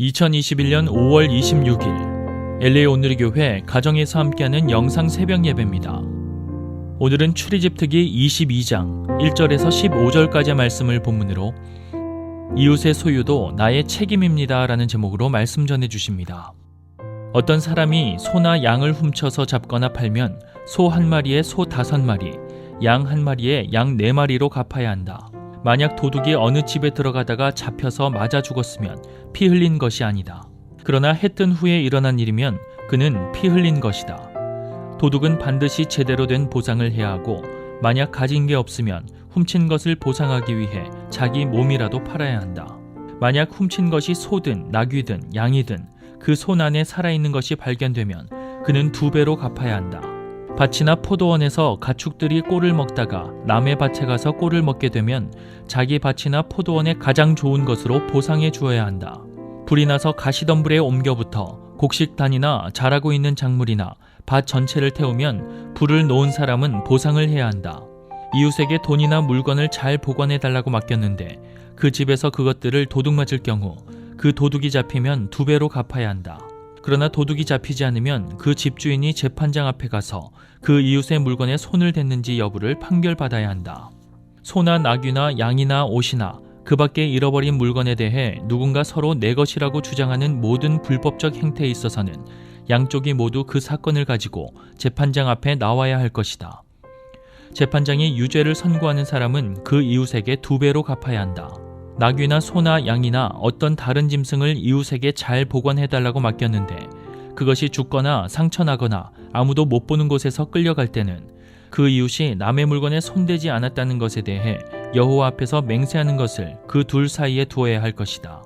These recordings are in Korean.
2021년 5월 26일 LA 오늘의 교회 가정에서 함께하는 영상 새벽 예배입니다. 오늘은 출애굽 특기 22장 1절에서 15절까지의 말씀을 본문으로 이웃의 소유도 나의 책임입니다라는 제목으로 말씀 전해 주십니다. 어떤 사람이 소나 양을 훔쳐서 잡거나 팔면 소 한 마리에 소 다섯 마리, 양 한 마리에 양 네 마리로 갚아야 한다. 만약 도둑이 어느 집에 들어가다가 잡혀서 맞아 죽었으면 피 흘린 것이 아니다. 그러나 해 뜬 후에 일어난 일이면 그는 피 흘린 것이다. 도둑은 반드시 제대로 된 보상을 해야 하고 만약 가진 게 없으면 훔친 것을 보상하기 위해 자기 몸이라도 팔아야 한다. 만약 훔친 것이 소든 나귀든 양이든 그 손 안에 살아있는 것이 발견되면 그는 두 배로 갚아야 한다. 밭이나 포도원에서 가축들이 꼴을 먹다가 남의 밭에 가서 꼴을 먹게 되면 자기 밭이나 포도원의 가장 좋은 것으로 보상해 주어야 한다. 불이 나서 가시덤불에 옮겨부터 곡식단이나 자라고 있는 작물이나 밭 전체를 태우면 불을 놓은 사람은 보상을 해야 한다. 이웃에게 돈이나 물건을 잘 보관해 달라고 맡겼는데 그 집에서 그것들을 도둑 맞을 경우 그 도둑이 잡히면 두 배로 갚아야 한다. 그러나 도둑이 잡히지 않으면 그 집주인이 재판장 앞에 가서 그 이웃의 물건에 손을 댔는지 여부를 판결받아야 한다. 소나 나귀나 양이나 옷이나 그 밖에 잃어버린 물건에 대해 누군가 서로 내 것이라고 주장하는 모든 불법적 행태에 있어서는 양쪽이 모두 그 사건을 가지고 재판장 앞에 나와야 할 것이다. 재판장이 유죄를 선고하는 사람은 그 이웃에게 두 배로 갚아야 한다. 나귀나 소나 양이나 어떤 다른 짐승을 이웃에게 잘 보관해달라고 맡겼는데 그것이 죽거나 상처나거나 아무도 못 보는 곳에서 끌려갈 때는 그 이웃이 남의 물건에 손대지 않았다는 것에 대해 여호와 앞에서 맹세하는 것을 그 둘 사이에 두어야 할 것이다.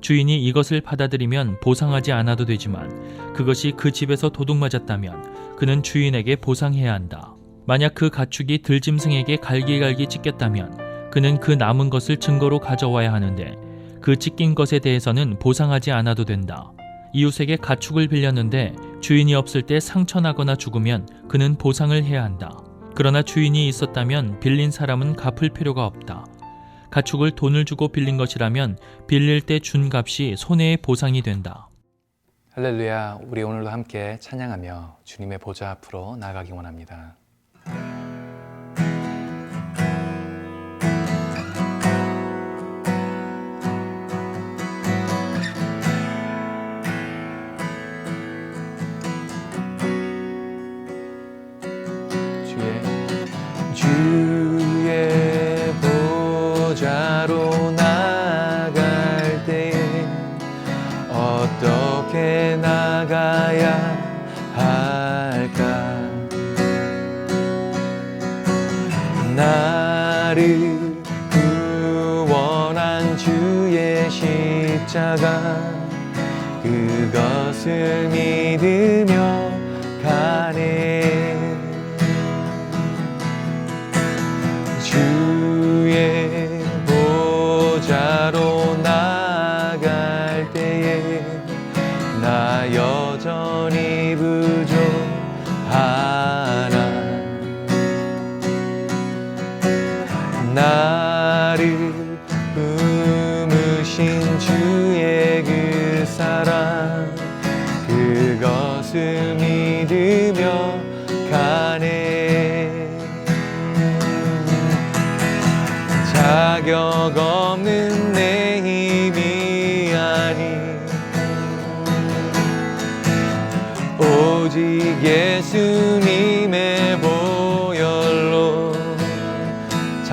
주인이 이것을 받아들이면 보상하지 않아도 되지만 그것이 그 집에서 도둑 맞았다면 그는 주인에게 보상해야 한다. 만약 그 가축이 들짐승에게 갈기갈기 찢겼다면 그는 그 남은 것을 증거로 가져와야 하는데 그 찢긴 것에 대해서는 보상하지 않아도 된다. 이웃에게 가축을 빌렸는데 주인이 없을 때 상처나거나 죽으면 그는 보상을 해야 한다. 그러나 주인이 있었다면 빌린 사람은 갚을 필요가 없다. 가축을 돈을 주고 빌린 것이라면 빌릴 때 준 값이 손해의 보상이 된다. 할렐루야, 우리 오늘도 함께 찬양하며 주님의 보좌 앞으로 나가기 원합니다. 것을 믿으며 가네. 주의 보좌로 나갈 때에 나 여전히 부족하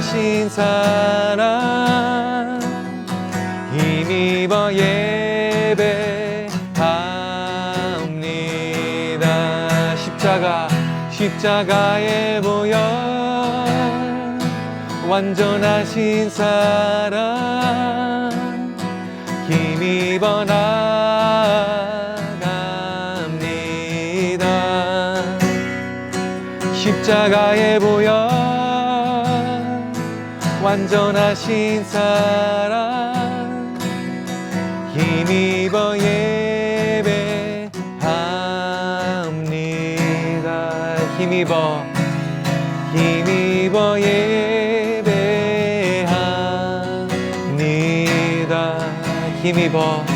하신 사랑. 힘입어 예배합니다. 십자가 십자가 십자가에 모여 완전하신 사랑. 힘입어 나갑니다. 십자가에 모여 완전하신 사랑. 힘입어 예배합니다. 힘입어. 힘입어 예배합니다. 힘입어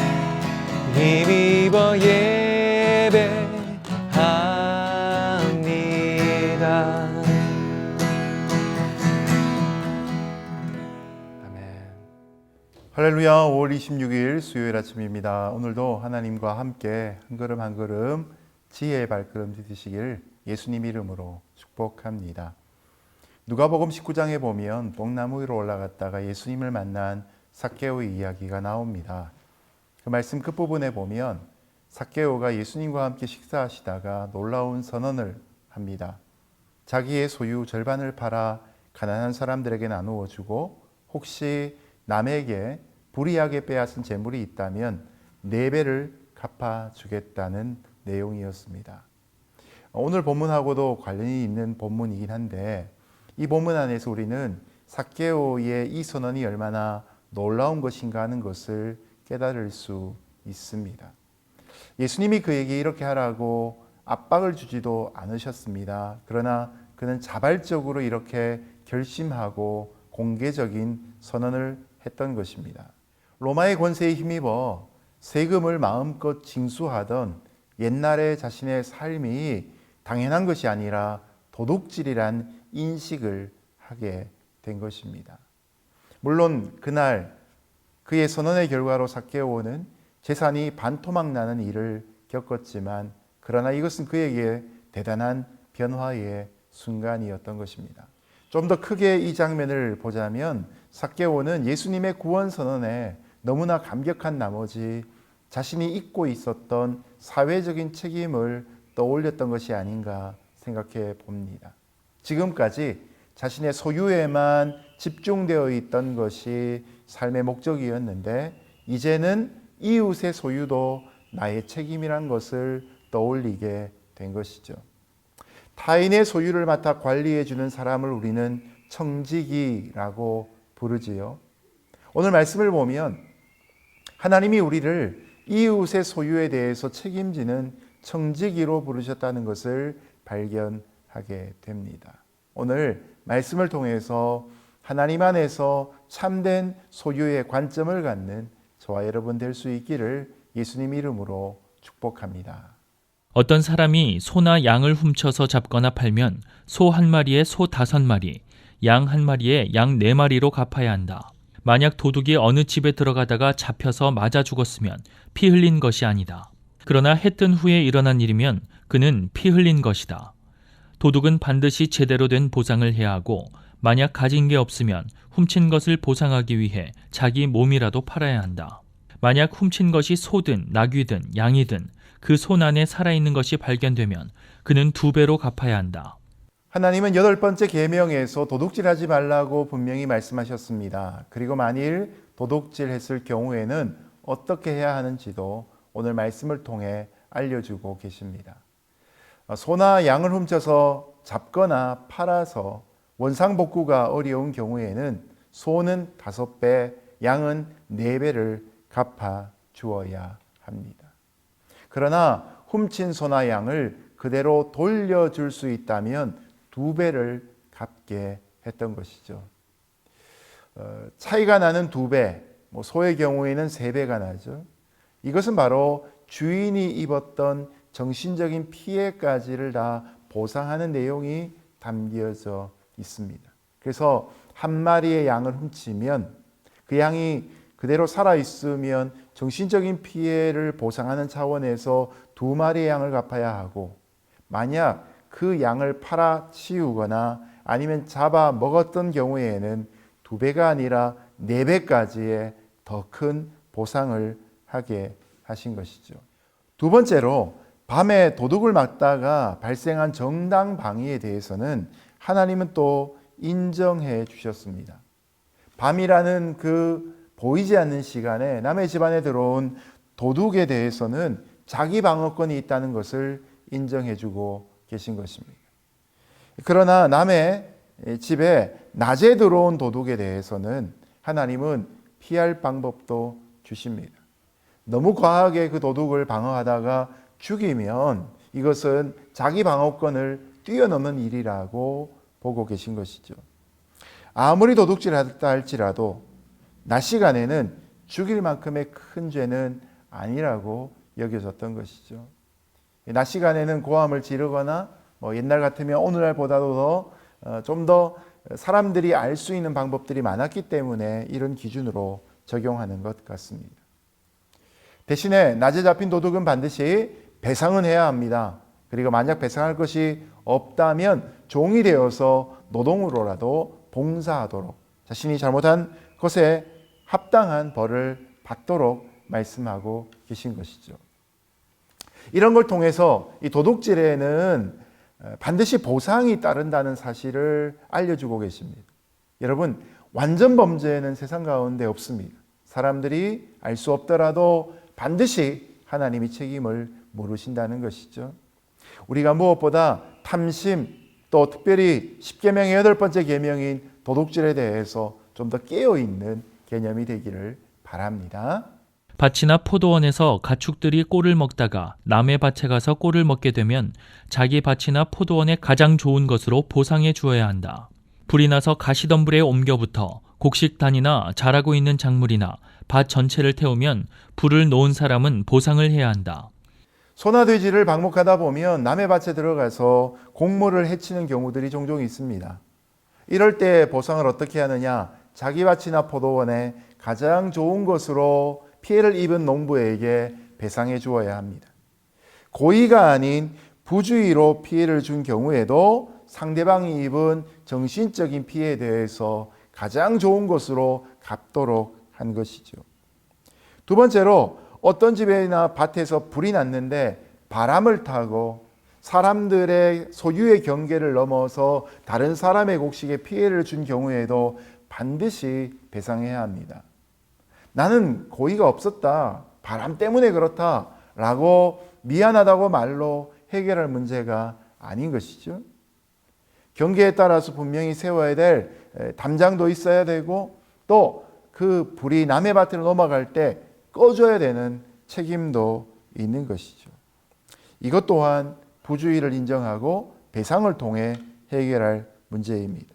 할렐루야 5월 26일 수요일 아침입니다. 오늘도 하나님과 함께 한 걸음 한 걸음 지혜의 발걸음 디디시길 예수님 이름으로 축복합니다. 누가복음 19장에 보면 뽕나무 위로 올라갔다가 예수님을 만난 삭개오의 이야기가 나옵니다. 그 말씀 끝부분에 보면 삭개오가 예수님과 함께 식사하시다가 놀라운 선언을 합니다. 자기의 소유 절반을 팔아 가난한 사람들에게 나누어 주고 혹시 남에게 불이하게 빼앗은 재물이 있다면 네 배를 갚아 주겠다는 내용이었습니다. 오늘 본문하고도 관련이 있는 본문이긴 한데 이 본문 안에서 우리는 삭개오의 이 선언이 얼마나 놀라운 것인가 하는 것을 깨달을 수 있습니다. 예수님이 그에게 이렇게 하라고 압박을 주지도 않으셨습니다. 그러나 그는 자발적으로 이렇게 결심하고 공개적인 선언을 했던 것입니다. 로마의 권세에 힘입어 세금을 마음껏 징수하던 옛날의 자신의 삶이 당연한 것이 아니라 도둑질이란 인식을 하게 된 것입니다. 물론 그날 그의 선언의 결과로 삭개오는 재산이 반토막 나는 일을 겪었지만 그러나 이것은 그에게 대단한 변화의 순간이었던 것입니다. 좀 더 크게 이 장면을 보자면 삭개오는 예수님의 구원 선언에 너무나 감격한 나머지 자신이 잊고 있었던 사회적인 책임을 떠올렸던 것이 아닌가 생각해 봅니다. 지금까지 자신의 소유에만 집중되어 있던 것이 삶의 목적이었는데 이제는 이웃의 소유도 나의 책임이란 것을 떠올리게 된 것이죠. 타인의 소유를 맡아 관리해 주는 사람을 우리는 청지기라고 부르지요. 오늘 말씀을 보면 하나님이 우리를 이웃의 소유에 대해서 책임지는 청지기로 부르셨다는 것을 발견하게 됩니다. 오늘 말씀을 통해서 하나님 안에서 참된 소유의 관점을 갖는 저와 여러분 될 수 있기를 예수님 이름으로 축복합니다. 어떤 사람이 소나 양을 훔쳐서 잡거나 팔면 소 한 마리에 소 다섯 마리, 양 한 마리에 양 네 마리로 갚아야 한다. 만약 도둑이 어느 집에 들어가다가 잡혀서 맞아 죽었으면 피 흘린 것이 아니다. 그러나 해 뜬 후에 일어난 일이면 그는 피 흘린 것이다. 도둑은 반드시 제대로 된 보상을 해야 하고 만약 가진 게 없으면 훔친 것을 보상하기 위해 자기 몸이라도 팔아야 한다. 만약 훔친 것이 소든 낙이든 양이든 그 손 안에 살아있는 것이 발견되면 그는 두 배로 갚아야 한다. 하나님은 여덟 번째 계명에서 도둑질하지 말라고 분명히 말씀하셨습니다. 그리고 만일 도둑질했을 경우에는 어떻게 해야 하는지도 오늘 말씀을 통해 알려주고 계십니다. 소나 양을 훔쳐서 잡거나 팔아서 원상복구가 어려운 경우에는 소는 다섯 배, 양은 네 배를 갚아 주어야 합니다. 그러나 훔친 소나 양을 그대로 돌려줄 수 있다면 두 배를 갚게 했던 것이죠. 어, 차이가 나는 두 배, 뭐 소의 경우에는 세 배가 나죠. 이것은 바로 주인이 입었던 정신적인 피해까지를 다 보상하는 내용이 담겨져 있습니다. 그래서 한 마리의 양을 훔치면 그 양이 그대로 살아 있으면 정신적인 피해를 보상하는 차원에서 두 마리의 양을 갚아야 하고 만약 그 양을 팔아 치우거나 아니면 잡아 먹었던 경우에는 두 배가 아니라 네 배까지의 더 큰 보상을 하게 하신 것이죠. 두 번째로 밤에 도둑을 막다가 발생한 정당 방위에 대해서는 하나님은 또 인정해 주셨습니다. 밤이라는 그 보이지 않는 시간에 남의 집안에 들어온 도둑에 대해서는 자기 방어권이 있다는 것을 인정해 주고 계신 것입니다. 그러나 남의 집에 낮에 들어온 도둑에 대해서는 하나님은 피할 방법도 주십니다. 너무 과하게 그 도둑을 방어하다가 죽이면 이것은 자기 방어권을 뛰어넘는 일이라고 보고 계신 것이죠. 아무리 도둑질 하다 할지라도 낮 시간에는 죽일 만큼의 큰 죄는 아니라고 여겨졌던 것이죠. 낮 시간에는 고함을 지르거나 뭐 옛날 같으면 오늘날보다도 더좀더 사람들이 알 수 있는 방법들이 많았기 때문에 이런 기준으로 적용하는 것 같습니다. 대신에 낮에 잡힌 도둑은 반드시 배상은 해야 합니다. 그리고 만약 배상할 것이 없다면 종이 되어서 노동으로라도 봉사하도록 자신이 잘못한 것에 합당한 벌을 받도록 말씀하고 계신 것이죠. 이런 걸 통해서 이 도둑질에는 반드시 보상이 따른다는 사실을 알려주고 계십니다. 여러분, 완전 범죄는 세상 가운데 없습니다. 사람들이 알 수 없더라도 반드시 하나님이 책임을 물으신다는 것이죠. 우리가 무엇보다 탐심 또 특별히 십계명의 여덟 번째 계명인 도둑질에 대해서 좀 더 깨어 있는 개념이 되기를 바랍니다. 밭이나 포도원에서 가축들이 꼴을 먹다가 남의 밭에 가서 꼴을 먹게 되면 자기 밭이나 포도원의 가장 좋은 것으로 보상해 주어야 한다. 불이 나서 가시덤불에 옮겨부터 곡식단이나 자라고 있는 작물이나 밭 전체를 태우면 불을 놓은 사람은 보상을 해야 한다. 소나 돼지를 방목하다 보면 남의 밭에 들어가서 곡물을 해치는 경우들이 종종 있습니다. 이럴 때 보상을 어떻게 하느냐? 자기 밭이나 포도원에 가장 좋은 것으로 피해를 입은 농부에게 배상해 주어야 합니다. 고의가 아닌 부주의로 피해를 준 경우에도 상대방이 입은 정신적인 피해에 대해서 가장 좋은 것으로 갚도록 한 것이죠. 두 번째로 어떤 집이나 밭에서 불이 났는데 바람을 타고 사람들의 소유의 경계를 넘어서 다른 사람의 곡식에 피해를 준 경우에도 반드시 배상해야 합니다. 나는 고의가 없었다. 바람 때문에 그렇다. 라고 미안하다고 말로 해결할 문제가 아닌 것이죠. 경계에 따라서 분명히 세워야 될 담장도 있어야 되고 또 그 불이 남의 밭으로 넘어갈 때 꺼줘야 되는 책임도 있는 것이죠. 이것 또한 부주의를 인정하고 배상을 통해 해결할 문제입니다.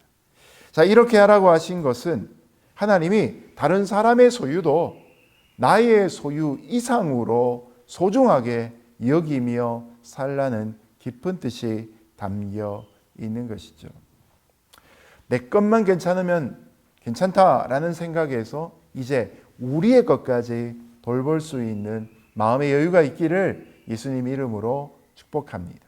자, 이렇게 하라고 하신 것은 하나님이 다른 사람의 소유도 나의 소유 이상으로 소중하게 여기며 살라는 깊은 뜻이 담겨 있는 것이죠. 내 것만 괜찮으면 괜찮다라는 생각에서 이제 우리의 것까지 돌볼 수 있는 마음의 여유가 있기를 예수님 이름으로 축복합니다.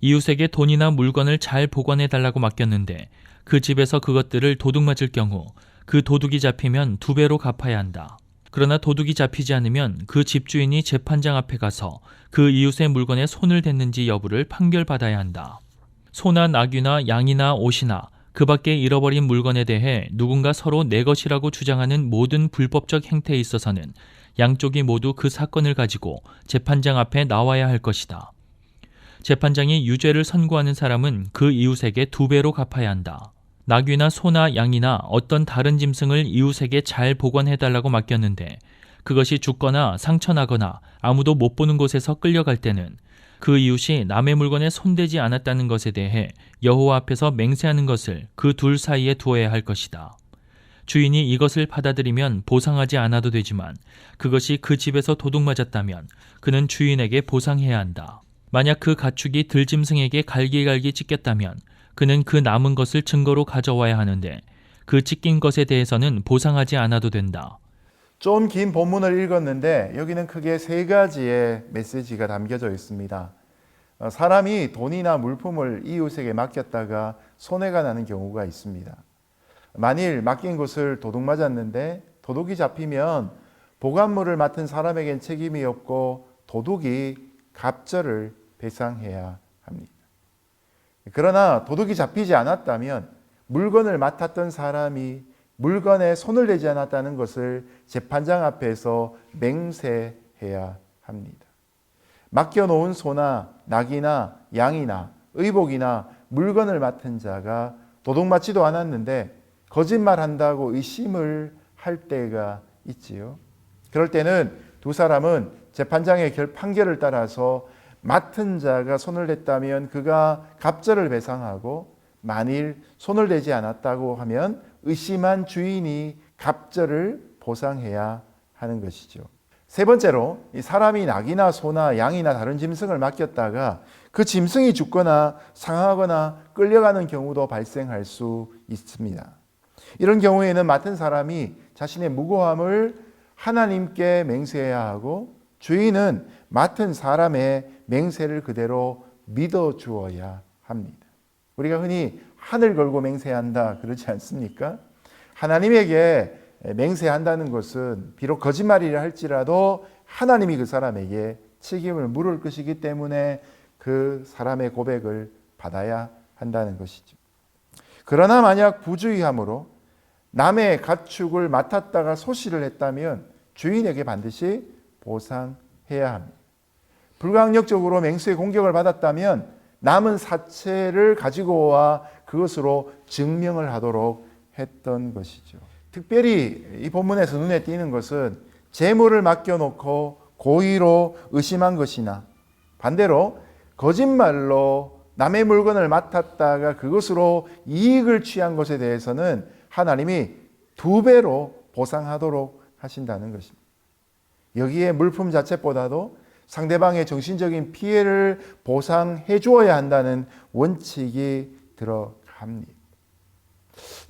이웃에게 돈이나 물건을 잘 보관해 달라고 맡겼는데 그 집에서 그것들을 도둑 맞을 경우 그 도둑이 잡히면 두 배로 갚아야 한다. 그러나 도둑이 잡히지 않으면 그 집주인이 재판장 앞에 가서 그 이웃의 물건에 손을 댔는지 여부를 판결받아야 한다. 소나 나귀나 양이나 옷이나 그 밖에 잃어버린 물건에 대해 누군가 서로 내 것이라고 주장하는 모든 불법적 행태에 있어서는 양쪽이 모두 그 사건을 가지고 재판장 앞에 나와야 할 것이다. 재판장이 유죄를 선고하는 사람은 그 이웃에게 두 배로 갚아야 한다. 나귀나 소나 양이나 어떤 다른 짐승을 이웃에게 잘 보관해달라고 맡겼는데 그것이 죽거나 상처나거나 아무도 못 보는 곳에서 끌려갈 때는 그 이웃이 남의 물건에 손대지 않았다는 것에 대해 여호와 앞에서 맹세하는 것을 그 둘 사이에 두어야 할 것이다. 주인이 이것을 받아들이면 보상하지 않아도 되지만 그것이 그 집에서 도둑 맞았다면 그는 주인에게 보상해야 한다. 만약 그 가축이 들짐승에게 갈기갈기 찢겼다면 그는 그 남은 것을 증거로 가져와야 하는데 그 찢긴 것에 대해서는 보상하지 않아도 된다. 좀 긴 본문을 읽었는데 여기는 크게 세 가지의 메시지가 담겨져 있습니다. 어, 사람이 돈이나 물품을 이웃에게 맡겼다가 손해가 나는 경우가 있습니다. 만일 맡긴 것을 도둑 맞았는데 도둑이 잡히면 보관물을 맡은 사람에겐 책임이 없고 도둑이 갑절을 배상해야 합니다. 그러나 도둑이 잡히지 않았다면 물건을 맡았던 사람이 물건에 손을 대지 않았다는 것을 재판장 앞에서 맹세해야 합니다. 맡겨놓은 소나 낙이나 양이나 의복이나 물건을 맡은 자가 도둑 맞지도 않았는데 거짓말 한다고 의심을 할 때가 있지요. 그럴 때는 두 사람은 재판장의 결 판결을 따라서 맡은 자가 손을 댔다면 그가 갑절을 배상하고 만일 손을 대지 않았다고 하면 의심한 주인이 갑절을 보상해야 하는 것이죠. 세 번째로 이 사람이 낙이나 소나 양이나 다른 짐승을 맡겼다가 그 짐승이 죽거나 상하거나 끌려가는 경우도 발생할 수 있습니다. 이런 경우에는 맡은 사람이 자신의 무고함을 하나님께 맹세해야 하고 주인은 맡은 사람의 맹세를 그대로 믿어 주어야 합니다. 우리가 흔히 하늘 걸고 맹세한다 그러지 않습니까? 하나님에게 맹세한다는 것은 비록 거짓말이라 할지라도 하나님이 그 사람에게 책임을 물을 것이기 때문에 그 사람의 고백을 받아야 한다는 것이죠. 그러나 만약 부주의함으로 남의 가축을 맡았다가 소실을 했다면 주인에게 반드시 보상해야 합니다. 불강력적으로 맹수의 공격을 받았다면 남은 사체를 가지고 와 그것으로 증명을 하도록 했던 것이죠. 특별히 이 본문에서 눈에 띄는 것은 재물을 맡겨놓고 고의로 의심한 것이나 반대로 거짓말로 남의 물건을 맡았다가 그것으로 이익을 취한 것에 대해서는 하나님이 두 배로 보상하도록 하신다는 것입니다. 여기에 물품 자체보다도 상대방의 정신적인 피해를 보상해 주어야 한다는 원칙이 들어갑니다.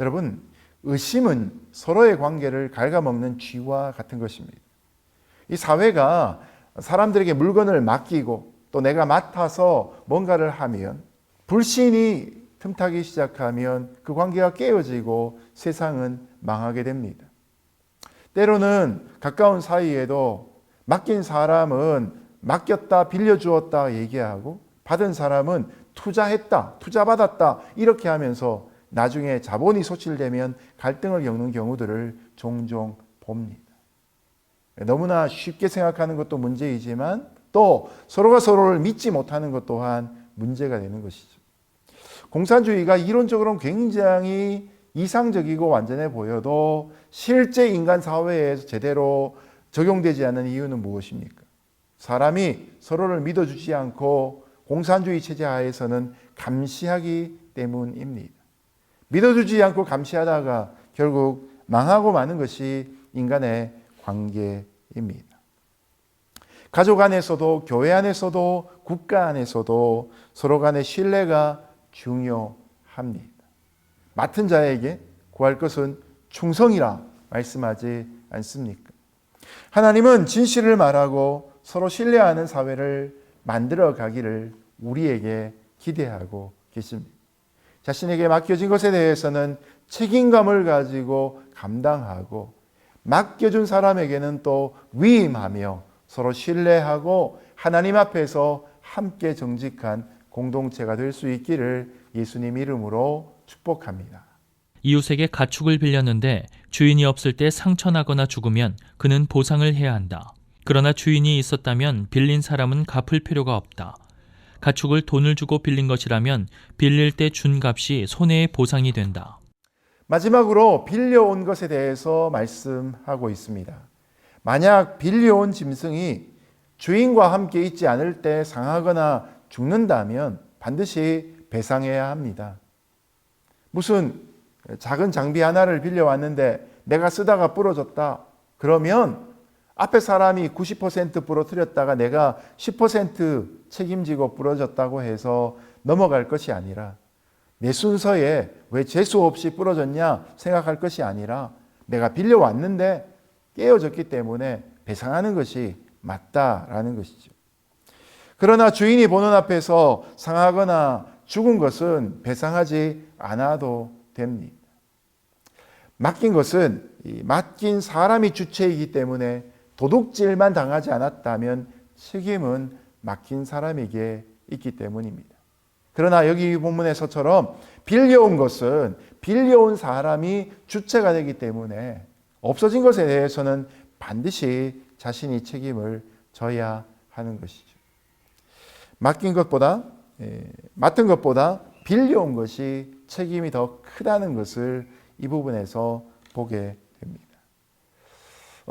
여러분, 의심은 서로의 관계를 갉아먹는 쥐와 같은 것입니다. 이 사회가 사람들에게 물건을 맡기고 또 내가 맡아서 뭔가를 하면 불신이 틈타기 시작하면 그 관계가 깨어지고 세상은 망하게 됩니다. 때로는 가까운 사이에도 맡긴 사람은 맡겼다, 빌려주었다 얘기하고 받은 사람은 투자했다, 투자받았다 이렇게 하면서 나중에 자본이 소실되면 갈등을 겪는 경우들을 종종 봅니다. 너무나 쉽게 생각하는 것도 문제이지만 또 서로가 서로를 믿지 못하는 것 또한 문제가 되는 것이죠. 공산주의가 이론적으로는 굉장히 이상적이고 완전해 보여도 실제 인간 사회에서 제대로 적용되지 않는 이유는 무엇입니까? 사람이 서로를 믿어주지 않고 공산주의 체제 하에서는 감시하기 때문입니다. 믿어주지 않고 감시하다가 결국 망하고 마는 것이 인간의 관계입니다. 가족 안에서도 교회 안에서도 국가 안에서도 서로 간의 신뢰가 중요합니다. 맡은 자에게 구할 것은 충성이라 말씀하지 않습니까? 하나님은 진실을 말하고 서로 신뢰하는 사회를 만들어 가기를 우리에게 기대하고 계십니다. 자신에게 맡겨진 것에 대해서는 책임감을 가지고 감당하고 맡겨준 사람에게는 또 위임하며 서로 신뢰하고 하나님 앞에서 함께 정직한 공동체가 될 수 있기를 예수님 이름으로 축복합니다. 이웃에게 가축을 빌렸는데 주인이 없을 때 상처나거나 죽으면 그는 보상을 해야 한다. 그러나 주인이 있었다면 빌린 사람은 갚을 필요가 없다. 가축을 돈을 주고 빌린 것이라면 빌릴 때 준 값이 손해의 보상이 된다. 마지막으로 빌려온 것에 대해서 말씀하고 있습니다. 만약 빌려온 짐승이 주인과 함께 있지 않을 때 상하거나 죽는다면 반드시 배상해야 합니다. 무슨 작은 장비 하나를 빌려왔는데 내가 쓰다가 부러졌다. 그러면 앞에 사람이 90% 부러뜨렸다가 내가 10% 책임지고 부러졌다고 해서 넘어갈 것이 아니라 내 순서에 왜 재수 없이 부러졌냐 생각할 것이 아니라 내가 빌려왔는데 깨어졌기 때문에 배상하는 것이 맞다라는 것이죠. 그러나 주인이 보는 앞에서 상하거나 죽은 것은 배상하지 않아도 됩니다. 맡긴 것은 맡긴 사람이 주체이기 때문에 도둑질만 당하지 않았다면 책임은 맡긴 사람에게 있기 때문입니다. 그러나 여기 본문에서처럼 빌려온 것은 빌려온 사람이 주체가 되기 때문에 없어진 것에 대해서는 반드시 자신이 책임을 져야 하는 것이죠. 맡긴 것보다 예, 맡은 것보다 빌려온 것이 책임이 더 크다는 것을 이 부분에서 보게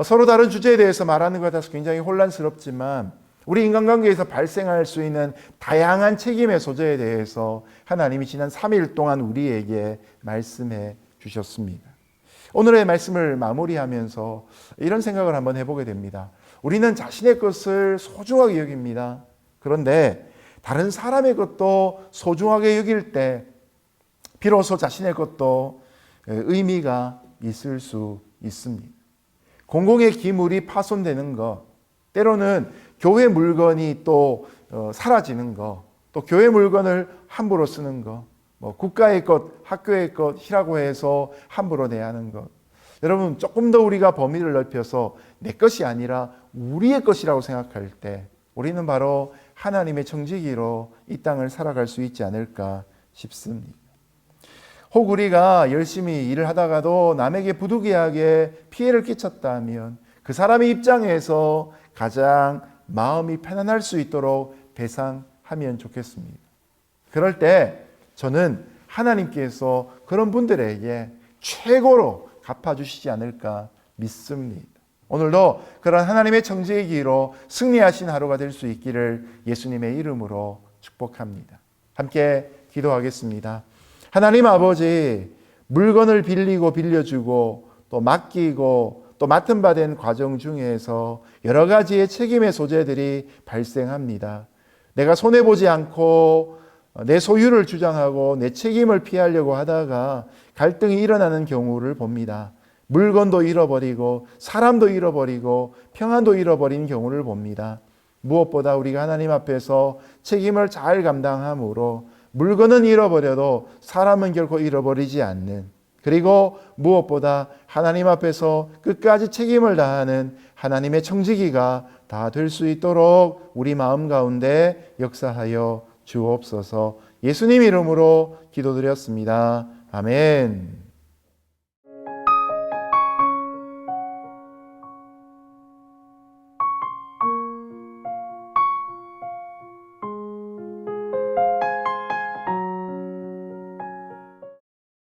서로 다른 주제에 대해서 말하는 것 같아서 굉장히 혼란스럽지만 우리 인간관계에서 발생할 수 있는 다양한 책임의 소재에 대해서 하나님이 지난 3일 동안 우리에게 말씀해 주셨습니다. 오늘의 말씀을 마무리하면서 이런 생각을 한번 해보게 됩니다. 우리는 자신의 것을 소중하게 여깁니다. 그런데 다른 사람의 것도 소중하게 여길 때 비로소 자신의 것도 의미가 있을 수 있습니다. 공공의 기물이 파손되는 것, 때로는 교회 물건이 또 어, 사라지는 것, 또 교회 물건을 함부로 쓰는 것, 뭐 국가의 것, 학교의 것이라고 해서 함부로 대하는 것. 여러분 조금 더 우리가 범위를 넓혀서 내 것이 아니라 우리의 것이라고 생각할 때 우리는 바로 하나님의 청지기로 이 땅을 살아갈 수 있지 않을까 싶습니다. 혹 우리가 열심히 일을 하다가도 남에게 부득이하게 피해를 끼쳤다면 그 사람의 입장에서 가장 마음이 편안할 수 있도록 배상하면 좋겠습니다. 그럴 때 저는 하나님께서 그런 분들에게 최고로 갚아주시지 않을까 믿습니다. 오늘도 그런 하나님의 정죄의 기로 승리하신 하루가 될 수 있기를 예수님의 이름으로 축복합니다. 함께 기도하겠습니다. 하나님 아버지, 물건을 빌리고 빌려주고 또 맡기고 또 맡은 바 된 과정 중에서 여러 가지의 책임의 소재들이 발생합니다. 내가 손해보지 않고 내 소유를 주장하고 내 책임을 피하려고 하다가 갈등이 일어나는 경우를 봅니다. 물건도 잃어버리고 사람도 잃어버리고 평안도 잃어버린 경우를 봅니다. 무엇보다 우리가 하나님 앞에서 책임을 잘 감당함으로 물건은 잃어버려도 사람은 결코 잃어버리지 않는 그리고 무엇보다 하나님 앞에서 끝까지 책임을 다하는 하나님의 청지기가 다 될 수 있도록 우리 마음 가운데 역사하여 주옵소서 예수님 이름으로 기도드렸습니다. 아멘.